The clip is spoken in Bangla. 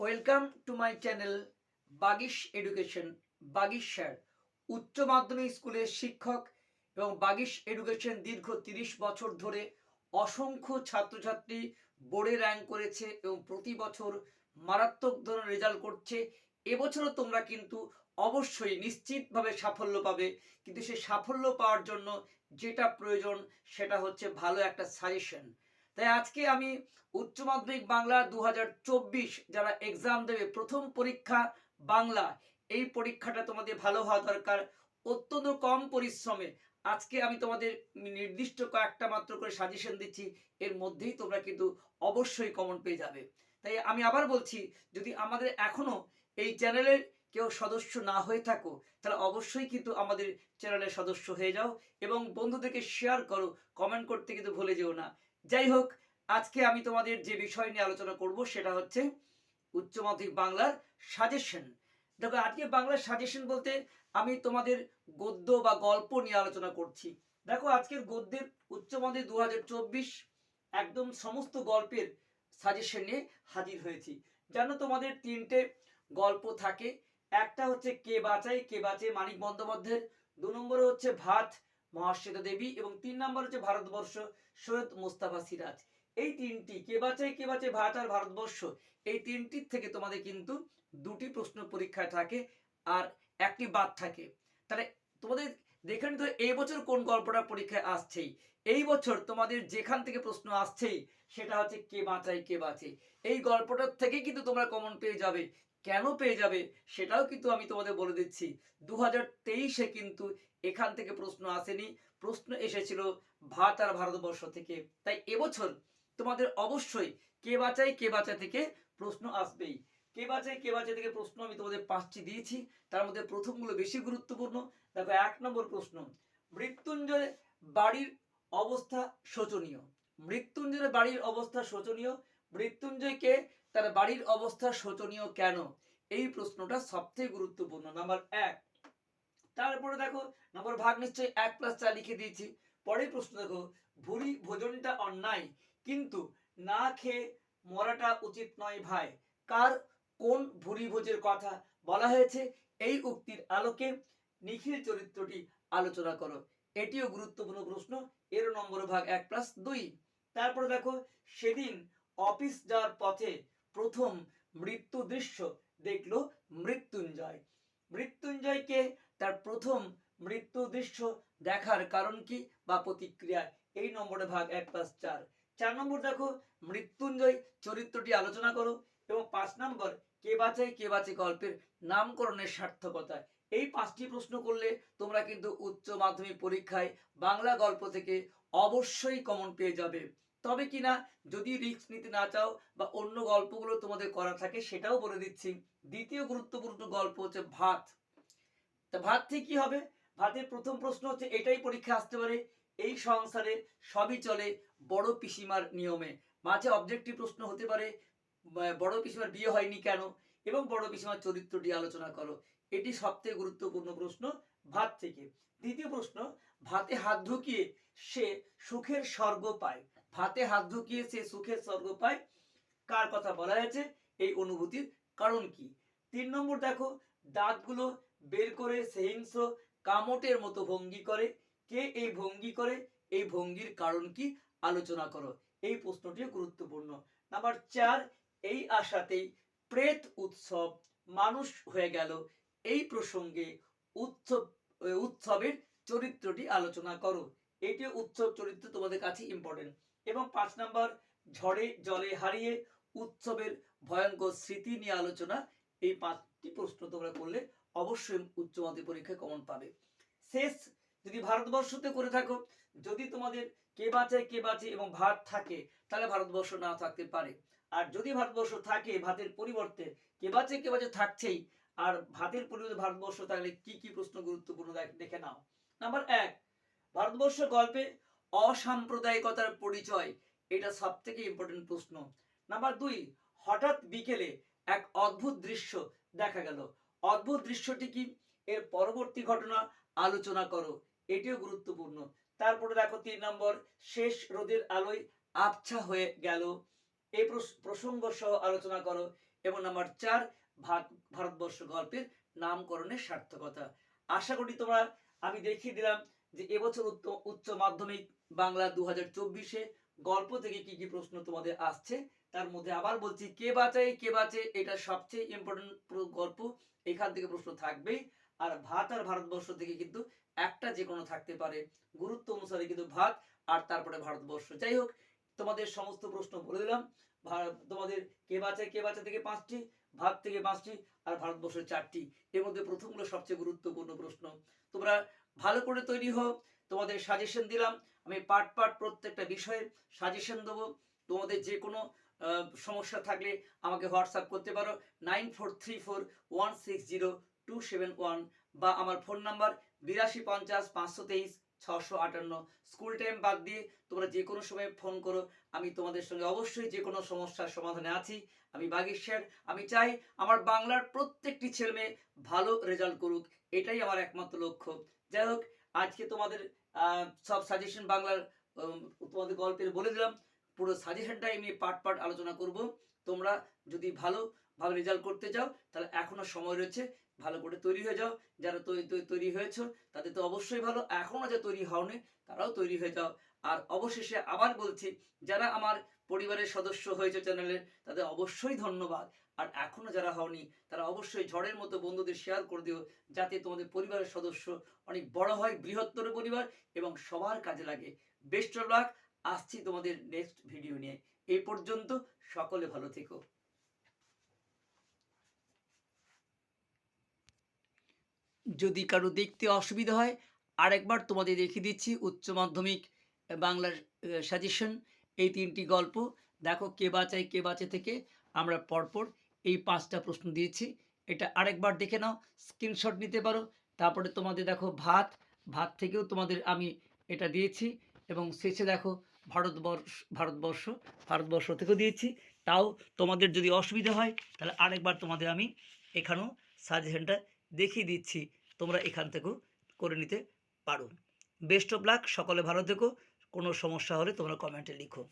Welcome to my channel Bagish Education Bagish sir. উচ্চ মাধ্যমিক স্কুলের শিক্ষক এবং বাগিশ এডুকেশন দীর্ঘ তিরিশ বছর ধরে অসংখ্য ছাত্রছাত্রী বোর্ডে র্যাঙ্ক করেছে এবং প্রতি বছর মারাত্মক ধরনের রেজাল্ট করছে। এবছরও তোমরা কিন্তু অবশ্যই নিশ্চিতভাবে সাফল্য পাবে। কিন্তু সেই সাফল্য পাওয়ার জন্য যেটা প্রয়োজন সেটা হচ্ছে ভালো একটা সাজেশন। তাই আজকে আমি উচ্চ মাধ্যমিক বাংলা দু হাজার চব্বিশ যারা এক্সাম দেবে, প্রথম পরীক্ষা বাংলা, এই পরীক্ষাটা তোমাদের ভালো হওয়া দরকার। অত্যন্ত কম পরিশ্রমে আজকে আমি তোমাদের নির্দিষ্ট কয়েকটা মাত্র করে সাজেশন দিচ্ছি, এর মধ্যেই তোমরা কিন্তু অবশ্যই কমন পেয়ে যাবে। তাই আমি আবার বলছি, যদি আমাদের এখনও এই চ্যানেলের কেউ সদস্য না হয়ে থাকো, তাহলে অবশ্যই কিন্তু আমাদের চ্যানেলের সদস্য হয়ে যাও এবং বন্ধুদেরকে শেয়ার করো কমেন্ট করতে কিন্তু ভুলে যেও না। যাই হোক, আজকে আমি তোমাদের যে বিষয় নিয়ে আলোচনা করব সেটা হচ্ছে উচ্চ মাধ্যমিক বাংলার সাজেশন দেখো, আজকে বাংলার সাজেশন বলতে আমি তোমাদের গদ্য বা গল্প নিয়ে আলোচনা করছি। দেখো, আজকের গদ্যের উচ্চ মাধ্যমিক দু হাজার চব্বিশ একদম সমস্ত গল্পের সাজেশন নিয়ে হাজির হয়েছি। জানো, তোমাদের তিনটে গল্প থাকে। একটা হচ্ছে কে বাঁচায়, কে বাঁচে মানিক বন্দ্যোপাধ্যায়ের। দু নম্বরে হচ্ছে ভাত মহাশ্বেতা দেবী এবং তিন নম্বর হচ্ছে ভারতবর্ষ সৈয়দ মোস্তাফা সিরাজ। এই তিনটি, কে বাঁচায় কে বাঁচে ভারত আর ভারতবর্ষ, এই তিনটির থেকে তোমাদের কিন্তু দুটি প্রশ্ন পরীক্ষায় থাকে আর একটি বাদ থাকে। তাহলে তোমাদের দেখে নিতে এই বছর কোন গল্পটা পরীক্ষায় আসছেই? এই বছর তোমাদের যেখান থেকে প্রশ্ন আসছেই, সেটা হচ্ছে কে বাঁচায় কে বাঁচে এই গল্পটার থেকে কিন্তু তোমরা কমন পেয়ে যাবে কেন পেয়ে যাবে সেটাও কিন্তু আমি তোমাদের বলে দিচ্ছি। দু হাজার তেইশে কিন্তু এখান থেকে প্রশ্ন আসেনি। প্রশ্ন এসেছিল ভারত আর ভারতবর্ষ থেকে। তাই এবছর তোমাদের অবশ্যই কে বাঁচায়, কে বাঁচা থেকে প্রশ্ন আসবেই। কে বাঁচায়, কে বাঁচা থেকে প্রশ্ন আমি তোমাদের পাঁচটি দিয়েছি। তার মধ্যে প্রথমগুলো বেশি গুরুত্বপূর্ণ। দেখো, এক নম্বর প্রশ্ন, মৃত্যুঞ্জয় বাড়ির অবস্থা শোচনীয়। মৃত্যুঞ্জয়ের বাড়ির অবস্থা শোচনীয়। মৃত্যুঞ্জয়কে তার বাড়ির অবস্থা শোচনীয় কেন? এই প্রশ্নটা সবথেকে গুরুত্বপূর্ণ। নাম্বার এক। তারপরে দেখো নাম্বার ভাগ নিশ্চয়ই এক প্লাস চার লিখে দিয়েছি। পরের প্রশ্ন দেখো, ভুরি ভোজনটা অন্যায়, কিন্তু না খেয়ে মরাটা উচিত নয় ভাই। কার কোন ভুরি ভোজের কথা বলা হয়েছে? এই উক্তির আলোকে নিখিল চরিত্রটি আলোচনা করো। এটিও গুরুত্বপূর্ণ প্রশ্ন। এর নম্বর ভাগ এক প্লাস দুই। তারপরে দেখো, সেদিন অফিস যাওয়ার পথে প্রথম মৃত্যু দৃশ্য দেখল মৃত্যুঞ্জয়। মৃত্যুঞ্জয়কে তার প্রথম মৃত্যু দৃশ্য দেখার কারণ কি বা প্রতিক্রিয়া? এই নম্বরে ভাগ এক প্লাস চার। চার নম্বর দেখো, মৃত্যুঞ্জয় চরিত্রটি আলোচনা করো এবং পাঁচ নম্বর, কে বাঁচায় কে বাঁচে গল্পের নামকরণের সার্থকতা এই পাঁচটি প্রশ্ন করলে তোমরা কিন্তু উচ্চ মাধ্যমিক পরীক্ষায় বাংলা গল্প থেকে অবশ্যই কমন পেয়ে যাবে। তবে কিনা যদি রিস্ক নিতে না চাও বা অন্য গল্পগুলো তোমাদের করা থাকে, সেটাও বলে দিচ্ছি। দ্বিতীয় গুরুত্বপূর্ণ গল্প হচ্ছে ভাত। তা ভাত থেকে কি হবে? ভাতের প্রথম প্রশ্ন হচ্ছে, এটাই পরীক্ষা আসতে পারে। এই সংসারে সবই চলে বড় পিসিমার নিয়মে। মাঝে অবজেক্টিভ প্রশ্ন হতে পারে বড় পিসিমার বিয়ে হয়নি কেন? এবং বড় পিসিমার চরিত্রটি আলোচনা করো। এটি সবথেকে গুরুত্বপূর্ণ প্রশ্ন ভাত থেকে। দ্বিতীয় প্রশ্ন, ভাতে হাত ঢুকিয়ে সে সুখের স্বর্গ পায়। ভাতে হাত ঢুকিয়ে সে সুখের স্বর্গ পায়। কার কথা বলা হয়েছে? এই অনুভূতির কারণ কি? তিন নম্বর দেখো, দাঁতগুলো বের করে সহিংস কামটের মতো ভঙ্গি করে। কে এই ভঙ্গি করে? এই ভঙ্গির কারণ কি? আলোচনা করো। এই প্রশ্নটি গুরুত্বপূর্ণ। নাম্বার চার, এই আশাতেই প্রেত উৎসব মানুষ হয়ে গেল। এই প্রসঙ্গে উৎসব উৎসবের চরিত্রটি আলোচনা করো। এটি উৎসব চরিত্র তোমাদের কাছে ইম্পর্টেন্ট এবং পাঁচ নাম্বার ঝড়ে জলে হারিয়ে উৎসবের ভয়ঙ্কর স্মৃতি নিয়ে আলোচনা, এই পাঁচটি প্রশ্ন তোমরা করলে অবশ্যই উচ্চ মাধ্যমিক পরীক্ষায় কমন পাবে। শেষ, যদি ভারতবর্ষতে করে থাকো, যদি তোমাদের কে বাঁচায়, কে বাঁচে এবং ভাত থাকে, তাহলে ভারতবর্ষ না থাকতে পারে। আর যদি ভারতবর্ষ থাকে, ভাতের পরিবর্তে কে বাঁচে কে বাঁচে থাকছেই। আর ভাতের পরিবর্তে ভারতবর্ষ থাকলে কি কি প্রশ্ন গুরুত্বপূর্ণ দেখে নাও। নাম্বার এক ভারতবর্ষ গল্পে অসাম্প্রদায়িকতার পরিচয়, এটা সব থেকে ইম্পর্টেন্ট প্রশ্ন। নাম্বার দুই, হঠাৎ বিকেলে এক অদ্ভুত দৃশ্য দেখা গেল। অদ্ভুত দৃশ্যটি কি? এর পরবর্তী ঘটনা আলোচনা করো, এটিও গুরুত্বপূর্ণ। তারপরে দেখো তিন নম্বর, শেষ রোদের আলোয় আবছা হয়ে গেল। এই প্রস- প্রসঙ্গ সহ আলোচনা করো। এবং নাম্বার চার ভারতবর্ষ গল্পের নামকরণের সার্থকতা। আশা করি তোমরা, আমি দেখিয়ে দিলাম যে এবছর উচ্চ মাধ্যমিক বাংলা দু হাজার গল্প থেকে কি কি প্রশ্ন তোমাদের আসছে, তার মধ্যে আবার বলছি, কে বাঁচায়, কে বাঁচে, এটা সবচেয়ে ইম্পর্টেন্ট গল্প, এখান থেকে প্রশ্ন থাকবেই। আর ভাত আর ভারতবর্ষ থেকে কিন্তু একটা যে কোনো থাকতে পারে। গুরুত্ব অনুসারে কিন্তু ভাত আর তারপরে ভারতবর্ষ। যাই হোক, তোমাদের সমস্ত প্রশ্ন বলে দিলাম। তোমাদের কে বাঁচায়, কে বাঁচা থেকে পাঁচটি, ভাত থেকে পাঁচটি, আর ভারতবর্ষের চারটি। এর মধ্যে প্রথমগুলো সবচেয়ে গুরুত্বপূর্ণ প্রশ্ন। তোমরা ভালো করে তৈরি হও তোমাদের সাজেশন দিলাম। আমি পার্ট পার্ট প্রত্যেকটা বিষয়ে সাজেশন দেবো। তোমাদের যে কোনো সমস্যা থাকলে আমাকে হোয়াটসঅ্যাপ করতে পারো। Nine four three four one six zero two seven one বা আমার ফোন নাম্বার বিরাশি পঞ্চাশ পাঁচশো তেইশ ছশো আটান্ন। স্কুল টাইম বাদ দিয়ে তোমরা যে কোনো সময় ফোন করো। আমি তোমাদের সঙ্গে অবশ্যই যে কোনো সমস্যার সমাধানে আছি। আমি বাগের স্যার আমি চাই আমার বাংলার প্রত্যেকটি ছেলে মেয়ে ভালো রেজাল্ট করুক। এটাই আমার একমাত্র লক্ষ্য। যাই হোক, আজকে তোমাদের সব সাজেশন বাংলার তোমাদের গল্পের বলে দিলাম। পুরো সাজেশনটাই আমি পার্ট পার্ট আলোচনা করব। তোমরা যদি ভালো ভালো রেজাল্ট করতে চাও, তাহলে এখনও সময় রয়েছে, ভালো করে তৈরি হয়ে যাও। যারা তৈরি হয়েছো, তাদের তো অবশ্যই ভালো। এখনও যে তৈরি হওনি, তারাও তৈরি হয়ে যাও। আর অবশেষে আবার বলছি, যারা আমার পরিবারের সদস্য হয়েছে চ্যানেলের তাদের অবশ্যই ধন্যবাদ। আর এখনও যারা হওনি, তারা অবশ্যই ঝড়ের মতো বন্ধুদের শেয়ার করে দিও, যাতে তোমাদের পরিবারের সদস্য অনেক বড় হয়, বৃহত্তর পরিবার এবং সবার কাজে লাগে। বেস্ট অফ লাক আসছি তোমাদের নেক্সট ভিডিও নিয়ে। এই পর্যন্ত সকলে ভালো থেকো। যদি কারও দেখতে অসুবিধা হয়, আরেকবার তোমাদের দেখিয়ে দিচ্ছি উচ্চ মাধ্যমিক বাংলার সাজেশন এই তিনটি গল্প, দেখো কে বাঁচায়, কে বাঁচে থেকে। আমরা পরপর এই পাঁচটা প্রশ্ন দিয়েছি। এটা আরেকবার দেখে নাও স্ক্রিনশট নিতে পারো। তারপরে তোমাদের দেখো ভাত ভাত থেকেও তোমাদের আমি এটা দিয়েছি এবং শেষে দেখো ভারতবর্ষ ভারতবর্ষ ভারতবর্ষ থেকেও দিয়েছি। তাও তোমাদের যদি অসুবিধা হয়, তাহলে আরেকবার তোমাদের আমি এখানেও সাজেশনটা দেখিয়ে দিচ্ছি। তোমরা এখান থেকেও করে নিতে পারো। বেস্ট অফ লাক সকলে ভালো থেকো। কোনো সমস্যা হলে তোমরা কমেন্টে লিখো।